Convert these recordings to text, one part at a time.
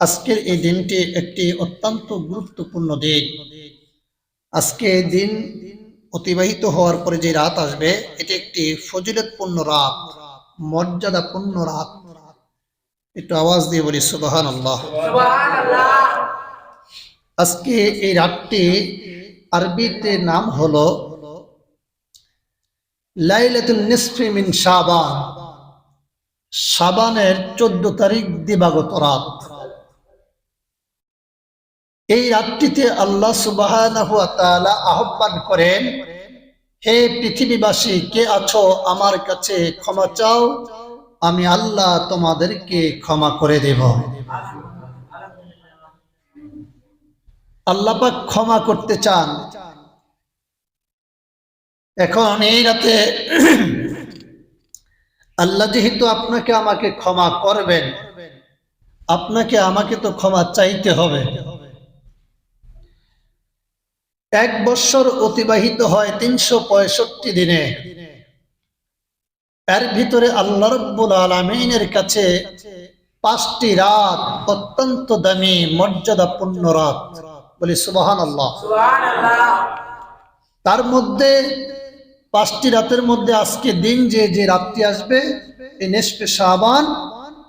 আজকের এই দিনটি একটি অত্যন্ত গুরুত্বপূর্ণ দিন। আজকে দিন অতিবাহিত হওয়ার পরে যে রাত আসবে এটি একটি ফজিলতপূর্ণ রাত মর্যাদাপূর্ণ রাত। একটু আওয়াজ দিয়ে বলি সুবাহান আল্লাহ আজকে এই রাতটি আরবিতে নাম হলো লাইলাতুল নিসফি মিন শাবান। শাবানের চোদ্দ তারিখ দিবাগত রাত। এই রাতটিতে আল্লাহ সুবাহ আহ্বান করেন, হে পৃথিবীবাসী, কে আছো আমার কাছে ক্ষমা চাও? আমি আল্লাহ তোমাদেরকে ক্ষমা করে দেব। আল্লাহ পাক ক্ষমা করতে চান। এখন এই রাতে আল্লাহ যেহেতু আপনাকে আমাকে ক্ষমা করবেন, আপনাকে আমাকে তো ক্ষমা চাইতে হবে। এক বৎসর অতিবাহিত হয় তিনশো পঁয়ষট্টি দিনে। এর ভিতরে আল্লাহ রব্বুল আলমিনের কাছে পাঁচটি রাত অত্যন্ত দামি মর্যাদাপূর্ণ রাত। বলি সুবাহান আল্লাহ তার মধ্যে পাঁচটি রাতের মধ্যে আজকে দিন যে যে রাতটি আসবে এই নেসপে সাবান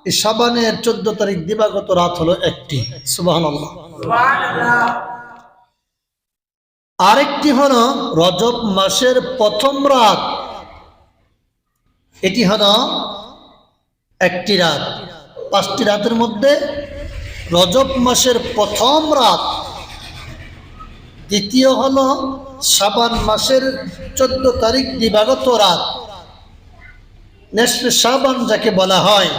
এই সাবানের চোদ্দ তারিখ দিবাগত রাত হলো একটি। সুবাহান আল্লাহ আরেকটি হলো রজব মাসের প্রথম রাত। এটি হলো একটি রাত। পাঁচটি রাতের মধ্যে রজব মাসের প্রথম রাত। দ্বিতীয় হল সাবান মাসের চোদ্দ তারিখ দিবাগত রাত। নেসফে সাবান যাকে বলা হয়।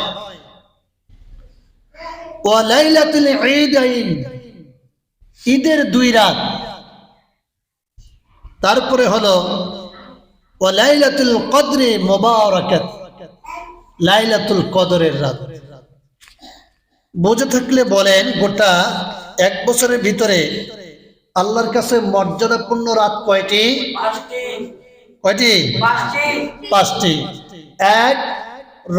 ওয়ালাইলাতুল ঈদাইন ঈদের দুই রাত। তারপরে হলো ওয়ালাইলাতুল কদরে মোবারকাত লাইলাতুল কদরের রাত। বুঝে থাকলে বলেন গোটা এক বছরের ভিতরে আল্লাহর কাছে মর্যাদাপূর্ণ রাত কয়টি? কয়টি? পাঁচটি। এক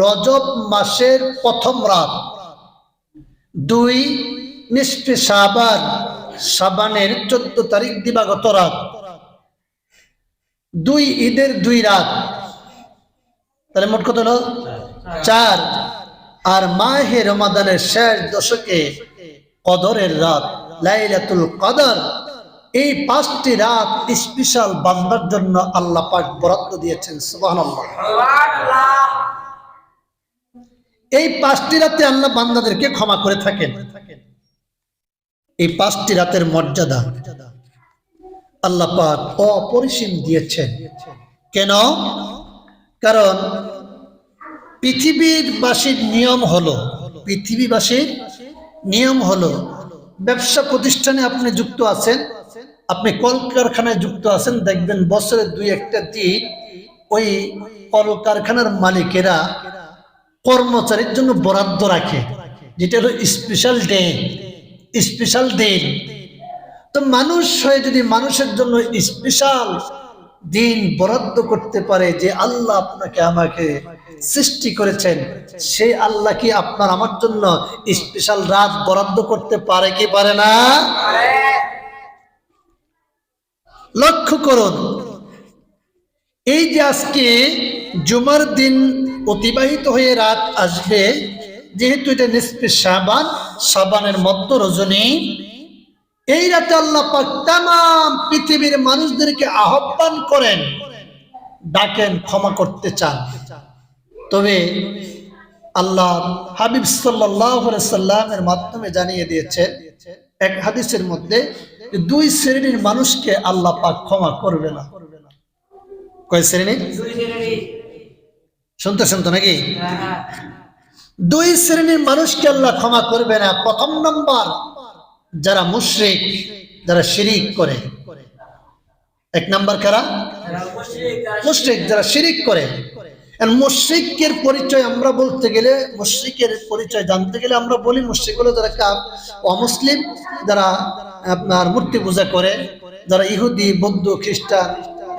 রজব মাসের প্রথম রাত। দুই নিষ্পে সাবান সাবানের চোদ্দ তারিখ দিবাগত রাত। দুই ঈদের দুই রাত। তাহলে মোট কত হলো? চার। আর মাহে রমাদানের শেষ দশকে কদরের রাত, লাইলাতুল কদর। এই পাঁচটি রাত স্পেশাল বান্দার জন্য আল্লাহ পাক বরাদ্দ দিয়েছেন, সুবহানাল্লাহ। এই পাঁচটি রাতে আল্লাহ বান্দাদেরকে ক্ষমা করে থাকেন। এই পাঁচটি রাতের মর্যাদা আল্লাহ পাক অপরিসীম দিয়েছেন। কেন? কারণ পৃথিবীর বাসীর নিয়ম হলো, পৃথিবীবাসীর নিয়ম হলো, ব্যবসা প্রতিষ্ঠানে আপনি যুক্ত আছেন, আপনি কলকারখানায় যুক্ত আছেন, দেখবেন বছরের দুই একটা দিন ওই কলকারখানার মালিকেরা কর্মচারীর জন্য বরাদ্দ রাখে, যেটা হলো স্পেশাল ডে স্পেশাল দিন তো মানুষ হয়ে যদি মানুষের জন্য স্পেশাল দিন বরাদ্দ করতে পারে যে আল্লাহ আপনাকে আমাকে সৃষ্টি করেছেন সেই আল্লাহ কি আপনার আমার জন্য স্পেশাল রাত বরাদ্দ করতে পারে কি পারে না? লক্ষ্য করুন, এই যে আজকে জুমার দিন অতিবাহিত হয়ে রাত আসবে, যেহেতু এটা নিষ্পে সাবান সাবানের মধ্য রজনী এই রাতে আল্লাহ পাক তাম পৃথিবীর মানুষদেরকে আহ্বান করেন ডাকেন ক্ষমা করতে চান। তবে আল্লাহ হাবিব সাল্লামের মাধ্যমে জানিয়ে দিয়েছেন এক হাদিসের মধ্যে দুই শ্রেণির মানুষকে আল্লাহ পাক ক্ষমা করবে না। কয় শ্রেণি? শুনতে শুনতো নাকি? দুই শ্রেণির মানুষকে আল্লাহ ক্ষমা করবে না। প্রথম নম্বর যারা মুশরিক, যারা শিরিক করে। এক নাম্বার কারা? মুশরিক যারা শিরিক করে। মুশ্রিকের পরিচয় আমরা বলতে গেলে, মুশ্রিকের পরিচয় জানতে গেলে আমরা বলি মুশ্রিক হলো যারা কাপ অমুসলিম, যারা আপনার মূর্তি পূজা করে, যারা ইহুদি, বৌদ্ধ, খ্রিস্টান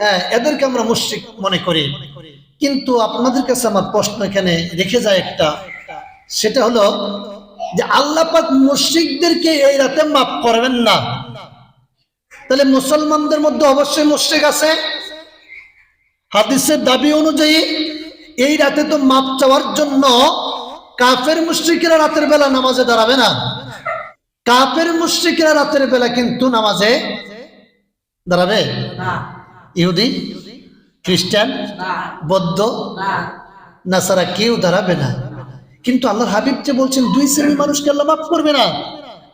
হ্যাঁ এদেরকে আমরা মুশ্রিক মনে করি। কিন্তু আপনাদের কাছে আমার প্রশ্ন এখানে রেখে যায় একটা। সেটা হলো যে আল্লাহ পাক মুশরিকদেরকে এই রাতে মাফ করবেন না। তাহলে মুসলমানদের মধ্যে অবশ্যই মুশরিক আছে। হাদিসের দাবি অনুযায়ী এই রাতে তো মাপ চাওয়ার জন্য কাফের মুশ্রিকেরা রাতের বেলা নামাজে দাঁড়াবে না। কাফের মুশ্রিকেরা রাতের বেলা কিন্তু নামাজে দাঁড়াবে? ইহুদি? খ্রিস্টান? বৌদ্ধ? নাসারা কেউ দাঁড়াবে না। কিন্তু আল্লাহর হাবিব যে বলছেন, দুই শ্রেণির মানুষকে আল্লাহ মাফ করবে না।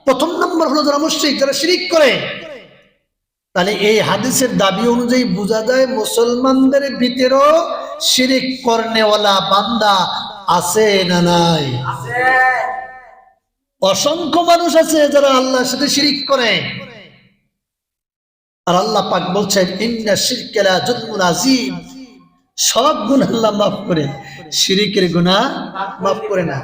প্রথম নম্বর হলো যারা মুশ্রিক, যারা শিরিক করে। তাহলে এই হাদিসের দাবি অনুযায়ী বোঝা যায়, মুসলমানদের ভিতরেও শিরিক করনেওয়ালা বান্দা আছে না নাই? অসংখ্য মানুষ আছে যারা আল্লাহর সাথে শিরিক করে। আর আল্লাহ পাক বলছেন, ইন্না শিরকেলা জুলমুন আজিম সব গুণ আল্লাহ মাফ করে শিরিকের গুণা মাফ করে না।